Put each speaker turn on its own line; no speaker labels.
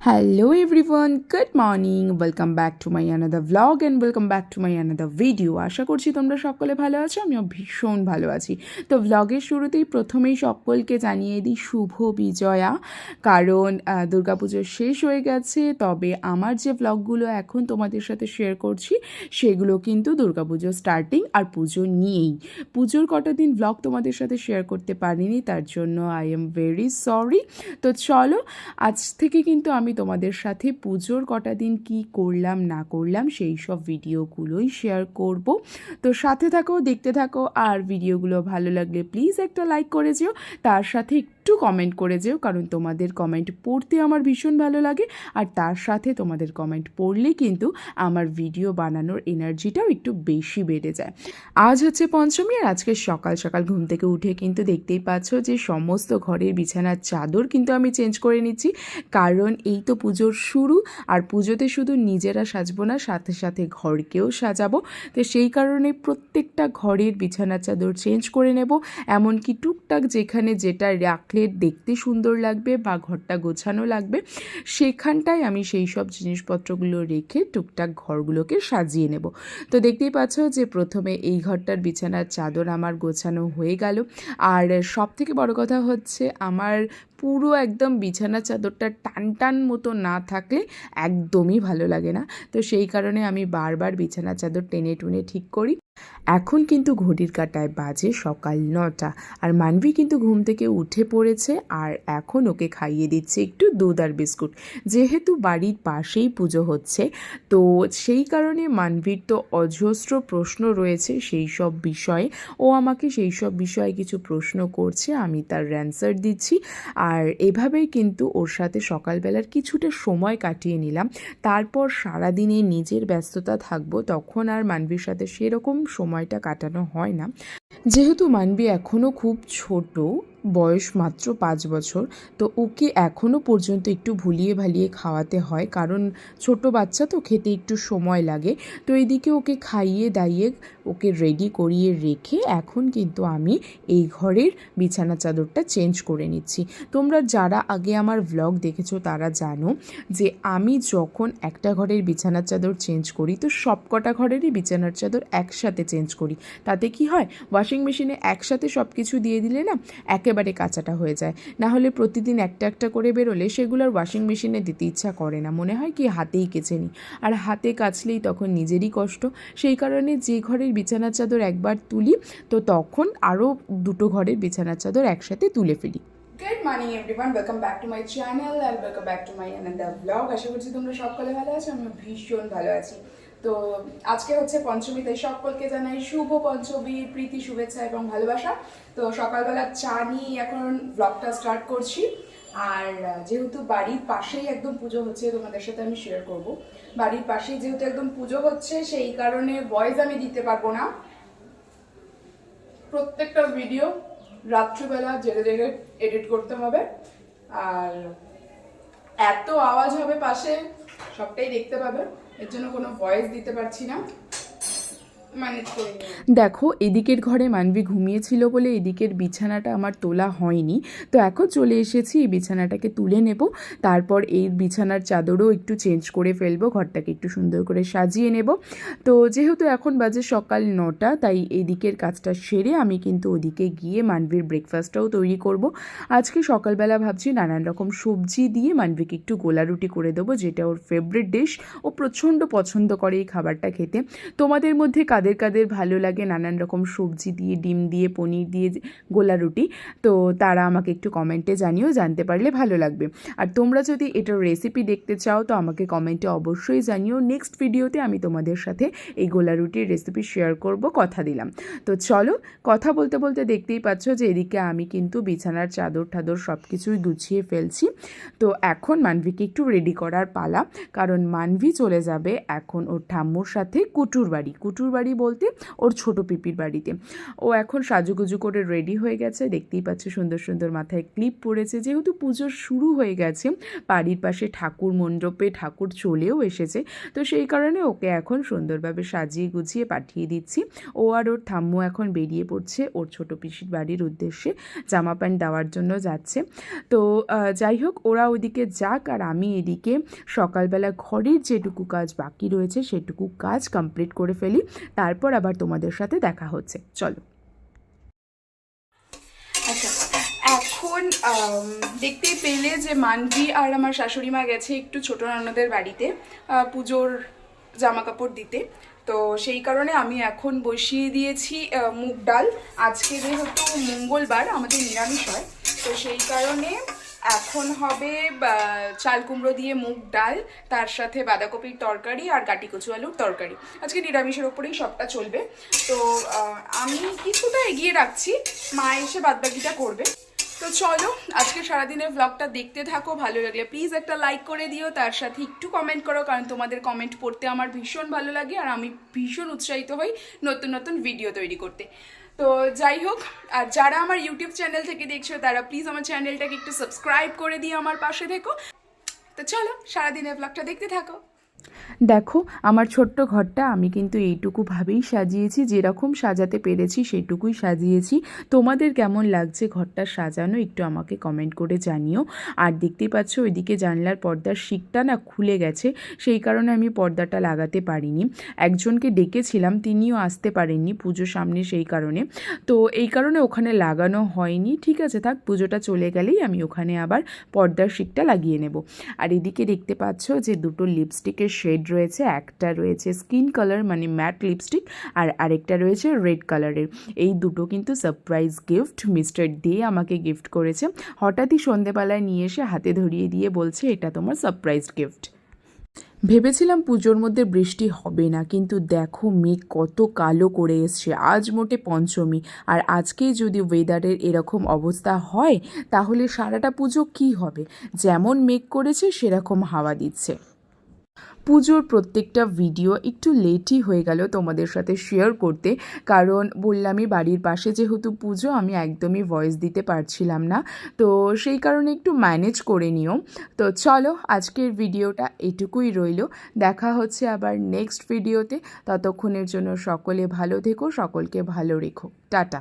Hello everyone, good morning. Welcome back to my another vlog and welcome back to my another video. আশা করছি তোমরা সকলে ভালো আছো আমিও ভীষণ ভালো আছি তো ভ্লগের শুরুতেই প্রথমেই সকলকে জানিয়ে দিই শুভ বিজয়া কারণ দুর্গাপুজো শেষ হয়ে গেছে তবে আমার যে ভ্লগগুলো এখন তোমাদের সাথে শেয়ার করছি সেগুলো কিন্তু দুর্গাপুজো স্টার্টিং আর পুজো নিয়েই পুজোর কটা দিন ভ্লগ তোমাদের সাথে শেয়ার করতে পারিনি তার জন্য আই এম ভেরি সরি তো চলো আজ থেকে কিন্তু আমি তোমাদের সাথে পুজোর কটা দিন কি করলাম, না করলাম, সেই সব ভিডিওগুলোই শেয়ার করব। তো সাথে থাকো, দেখতে থাকো, আর ভিডিওগুলো ভালো লাগলে প্লিজ একটা লাইক করে যেও। তার সাথে একটু কমেন্ট করে যেও, কারণ তোমাদের কমেন্ট পড়তে আমার ভীষণ ভালো লাগে। আর তার সাথে তোমাদের কমেন্ট পড়লে কিন্তু আমার ভিডিও বানানোর এনার্জিটাও একটু বেশি বেড়ে যায়। আজ হচ্ছে পঞ্চমী আর আজকে সকাল সকাল ঘুম থেকে উঠে কিন্তু দেখতেই পাচ্ছ যে সমস্ত ঘরের বিছানার চাদর কিন্তু আমি চেঞ্জ করে নিচ্ছি। কারণ এই তো পুজোর শুরু, আর পুজোতে শুধু নিজেরা সাজবো না, সাথে সাথে ঘরকেও সাজাবো। তো সেই কারণে প্রত্যেকটা ঘরের বিছানার চাদর চেঞ্জ করে নেব। এমনকি টুকটাক যেখানে যেটা রাখলে দেখতে সুন্দর লাগবে বা ঘরটা গোছানো লাগবে, সেখানটায় আমি সেই সব জিনিসপত্রগুলো রেখে টুকটাক ঘরগুলোকে সাজিয়ে নেব। তো দেখতেই পাচ্ছ যে প্রথমে এই ঘরটার বিছানার চাদর আমার গোছানো হয়ে গেল। আর সব থেকে বড় কথা হচ্ছে আমার পুরো একদম বিছানা চাদরটা টান টান মতো না থাকলে একদমই ভালো লাগে না। তো সেই কারণে আমি বারবার বিছানা চাদর টেনে টুনে ঠিক করি। এখন কিন্তু ঘড়ির কাটায় বাজে সকাল নটা। আর মানবী কিন্তু ঘুম থেকে উঠে পড়েছে আর এখন ওকে খাইয়ে দিচ্ছে একটু দুধ আর বিস্কুট। যেহেতু বাড়ির পাশেই পুজো হচ্ছে, তো সেই কারণে মানবীর তো অজস্র প্রশ্ন রয়েছে সেই সব বিষয়ে। ও আমাকে সেই সব বিষয়ে কিছু প্রশ্ন করছে, আমি তার অ্যান্সার দিচ্ছি। আর এভাবেই কিন্তু ওর সাথে সকালবেলার কিছুটা সময় কাটিয়ে নিলাম। তারপর সারাদিনে নিজের ব্যস্ততা থাকব, তখন আর মানবীর সাথে সেরকম সময়টা কাটানো হয় না। যেহেতু মানবী এখনও খুব ছোট বয়স মাত্র পাঁচ বছর, তো ওকে এখনও পর্যন্ত একটু ভুলিয়ে ভালিয়ে খাওয়াতে হয়, কারণ ছোট বাচ্চা তো খেতে একটু সময় লাগে। তো এদিকে ওকে খাইয়ে দাইয়ে ওকে রেডি করিয়ে রেখে এখন কিন্তু আমি এই ঘরের বিছানা চাদরটা চেঞ্জ করে নিচ্ছি। তোমরা যারা আগে আমার ভ্লগ দেখেছ তারা জানো যে আমি যখন একটা ঘরের বিছানার চাদর চেঞ্জ করি, তো সব কটা ঘরেরই বিছানার চাদর একসাথে চেঞ্জ করি। তাতে কি হয়? ওয়াশিং মেশিনে একসাথে সব কিছু দিয়ে দিলে না একেবারে কাঁচাটা হয়ে যায়। না হলে প্রতিদিন একটা একটা করে বেরোলে সেগুলো আর ওয়াশিং মেশিনে দিতে ইচ্ছা করে না। মনে হয় কি হাতেই কেচে নিই আর হাতে কাচলেই তখন নিজেরই কষ্ট। সেই কারণে যে ঘরের বিছানার চাদর একবার তুলি, তো তখন আরও দুটো ঘরের বিছানার চাদর একসাথে তুলে ফেলি। Good morning everyone welcome back to my channel welcome back to my another blog আশা করছি তোমরা সকলে ভালো আছো আমি ভীষণ ভালো আছি। তো আজকে হচ্ছে পঞ্চমী, তাই সকলকে জানাই শুভ পঞ্চমী, প্রীতি, শুভেচ্ছা এবং ভালোবাসা। তো সকালবেলা চা নিয়ে এখন ব্লগটা স্টার্ট করছি। আর যেহেতু বাড়ির পাশেই একদম পুজো হচ্ছে, তোমাদের সাথে আমি শেয়ার করব। বাড়ির পাশেই যেহেতু একদম পুজো হচ্ছে, সেই কারণে ভয়েস আমি দিতে পারব না। প্রত্যেকটা ভিডিও রাত্রিবেলা জেগে জেগে এডিট করতে হবে। আর, এত আওয়াজ হবে পাশে, সবটাই দেখতে পাবে। এর জন্য কোনো ভয়েস দিতে পারছি না। দেখো, এদিকের ঘরে মানবী ঘুমিয়েছিল বলে এদিকের বিছানাটা আমার তোলা হয়নি। তো এখন চলে এসেছি, এই বিছানাটাকে তুলে নেব। তারপর এই বিছানার চাদরও একটু চেঞ্জ করে ফেলব, ঘরটাকে একটু সুন্দর করে সাজিয়ে নেব। তো যেহেতু এখন বাজে সকাল নটা, তাই এদিকের কাজটা সেরে আমি কিন্তু ওদিকে গিয়ে মানবীর ব্রেকফাস্টটাও তৈরি করব। আজকে সকালবেলা ভাবছি নানান রকম সবজি দিয়ে মানবীকে একটু গোলা রুটি করে দেবো, যেটা ওর ফেভারিট ডিশ ও প্রচণ্ড পছন্দ করে এই খাবারটা খেতে। তোমাদের মধ্যে কাদের কাদের ভালো লাগে, নানান রকম সবজি দিয়ে, ডিম দিয়ে, পনির দিয়ে, গোলা রুটি, তো তারা আমাকে একটু কমেন্টে জানিও, জানতে পারলে ভালো লাগবে। আর তোমরা যদি এটার রেসিপি দেখতে চাও, তো আমাকে কমেন্টে অবশ্যই জানিও। নেক্সট ভিডিওতে আমি তোমাদের সাথে এই গোলা রুটির রেসিপি শেয়ার করব, কথা দিলাম। তো চলো, কথা বলতে বলতে দেখতেই পাচ্ছ যে এদিকে আমি কিন্তু বিছানার চাদর টাদর সব কিছুই গুছিয়ে ফেলছি। তো এখন মানভিকে একটু রেডি করার পালা, কারণ মানভি চলে যাবে এখন ওর ঠাম্মুর সাথে কুটুর বাড়ি কুটুর বাড়ি বাড়ি বলতে ওর ছোট পিপির বাড়িতে। ও এখন সাজুগুজু করে রেডি হয়ে গেছে। দেখতেই পাচ্ছে সুন্দর সুন্দর মাথায় ক্লিপ পরেছে যেহেতু পুজোর শুরু হয়ে গেছে, বাড়ির পাশে ঠাকুর মণ্ডপে ঠাকুর চলেও এসেছে। তো সেই কারণে ওকে এখন সুন্দরভাবে সাজিয়ে গুছিয়ে পাঠিয়ে দিচ্ছি। ও আর ওর ঠাম্মু এখন বেরিয়ে পড়ছে ওর ছোট পিসির বাড়ির উদ্দেশ্যে। জামা প্যান্ট দেওয়ার জন্য যাচ্ছে। তো যাই হোক, ওরা ওদিকে যাক আর আমি এদিকে সকালবেলা ঘরের যেটুকু কাজ বাকি রয়েছে সেটুকু কাজ কমপ্লিট করে ফেলি। তারপর আবার তোমাদের সাথে দেখা হচ্ছে। চলো। আচ্ছা এখন দেখতেই পেলে যে মানভি আর আমার শাশুড়ি মা গেছে একটু ছোট ননদের বাড়িতে পুজোর জামা কাপড় দিতে। তো সেই কারণে আমি এখন বসিয়ে দিয়েছি মুগ ডাল। আজকে যেহেতু মঙ্গলবার, আমাদের নিরামিষ হয়। তো সেই কারণে এখন হবে চাল কুমড়ো দিয়ে মুগ ডাল, তার সাথে বাঁধাকপির তরকারি আর গাটি কচু আলুর তরকারি। আজকে নিরামিষের ওপরেই সবটা চলবে। তো আমি কিছুটা এগিয়ে রাখছি, মা এসে বাদবাকিটা করবে। তো চলো, আজকে সারাদিনের ব্লগটা দেখতে থাকো, ভালো লাগলে প্লিজ একটা লাইক করে দিও, তার সাথে একটু কমেন্ট করো, কারণ তোমাদের কমেন্ট পড়তে আমার ভীষণ ভালো লাগে, আর আমি ভীষণ উৎসাহিত হই নতুন নতুন ভিডিও তৈরি করতে। তো যাই হোক, আর যারা আমার ইউটিউব চ্যানেল থেকে দেখছ, তারা প্লিজ আমার চ্যানেলটাকে একটু সাবস্ক্রাইব করে দিয়ে আমার পাশে থেকো। তো চলো, সারাদিনের ব্লগটা দেখতে থাকো। দেখো, আমার ছোট্ট ঘরটা আমি কিন্তু এইটুকুভাবেই সাজিয়েছি, যেরকম সাজাতে পেরেছি সেটুকুই সাজিয়েছি। তোমাদের কেমন লাগছে ঘরটা সাজানো একটু আমাকে কমেন্ট করে জানিও। আর দেখতেই পাচ্ছ ওইদিকে জানলার পর্দার শিকটা না খুলে গেছে, সেই কারণে আমি পর্দাটা লাগাতে পারিনি। একজনকে ডেকেছিলাম, তিনিও আসতে পারেননি পুজো সামনে সেই কারণে। তো এই কারণে ওখানে লাগানো হয়নি। ঠিক আছে থাক, পুজোটা চলে গেলেই আমি ওখানে আবার পর্দার শিকটা লাগিয়ে নেব। আর এদিকে দেখতে পাচ্ছ যে দুটো লিপস্টিকের শেড রয়েছে, একটা রয়েছে স্কিন কালার মানে ম্যাট লিপস্টিক আর আরেকটা রয়েছে রেড কালারের এই দুটো কিন্তু সারপ্রাইজ গিফট মিস্টার দে আমাকে গিফট করেছে। হঠাৎই সন্ধেবেলায় নিয়ে এসে হাতে ধরিয়ে দিয়ে বলছে, এটা তোমার সারপ্রাইজ গিফট ভেবেছিলাম পুজোর মধ্যে বৃষ্টি হবে না, কিন্তু দেখো মেঘ কত কালো করে এসছে। আজ মোটে পঞ্চমী, আর আজকেই যদি ওয়েদারের এরকম অবস্থা হয়, তাহলে সারাটা পুজো কি হবে? যেমন মেঘ করেছে, সেরকম হাওয়া দিচ্ছে। পুজোর প্রত্যেকটা ভিডিও একটু লেটই হয়ে গেল তোমাদের সাথে শেয়ার করতে। কারণ বললামই বাড়ির পাশে যেহেতু পুজো, আমি একদমই ভয়েস দিতে পারছিলাম না। তো সেই কারণে একটু ম্যানেজ করে নিও। তো চলো, আজকের ভিডিওটা এটুকুই রইল। দেখা হচ্ছে আবার নেক্সট ভিডিওতে ততক্ষণের জন্য সকলে ভালো থেকো, সকলকে ভালো রেখো। টাটা।